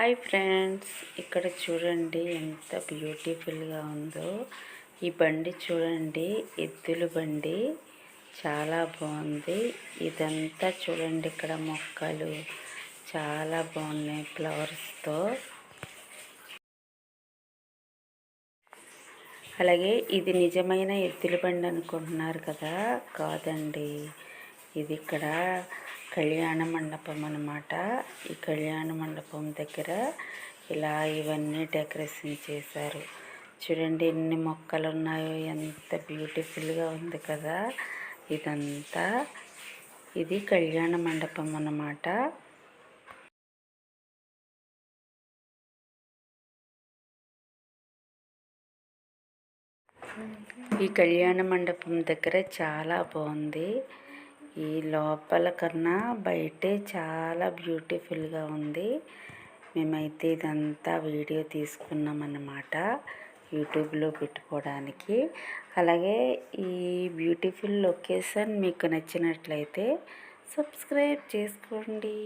Hi friends ఇక్కడ చూడండి ఎంత బ్యూటిఫుల్గా ఉందో. ఈ బండి చూడండి ఎద్దుల బండి. చాలా బాగుంది. ఇదంతా చూడండి ఇక్కడ మొక్కలు. చాలా బాగున్నాయి ఫ్లవర్స్తో. అలాగే ఇది నిజమైన ఎద్దుల బండి అనుకుంటున్నారు కదా. కాదండి. ఇది ఇక్కడ కళ్యాణ మండపం అనమాట ఈ కళ్యాణ మండపం దగ్గర ఇలా ఇవన్నీ డెకరేషన్ చేశారు. చూడండి ఎన్ని మొక్కలు ఉన్నాయో ఎంత బ్యూటిఫుల్గా ఉంది కదా! ఇదంతా ఇది కళ్యాణ మండపం అన్నమాట. ఈ కళ్యాణ మండపం దగ్గర చాలా బాగుంది. ఈ లోపల కన్నా బయటే చాలా బ్యూటిఫుల్గా ఉంది. మేమైతే ఇదంతా వీడియో తీసుకున్నాం అన్నమాట యూట్యూబ్లో పెట్టుకోవడానికి. అలాగే ఈ బ్యూటిఫుల్ లొకేషన్ మీకు నచ్చినట్లయితే సబ్స్క్రైబ్ చేసుకోండి.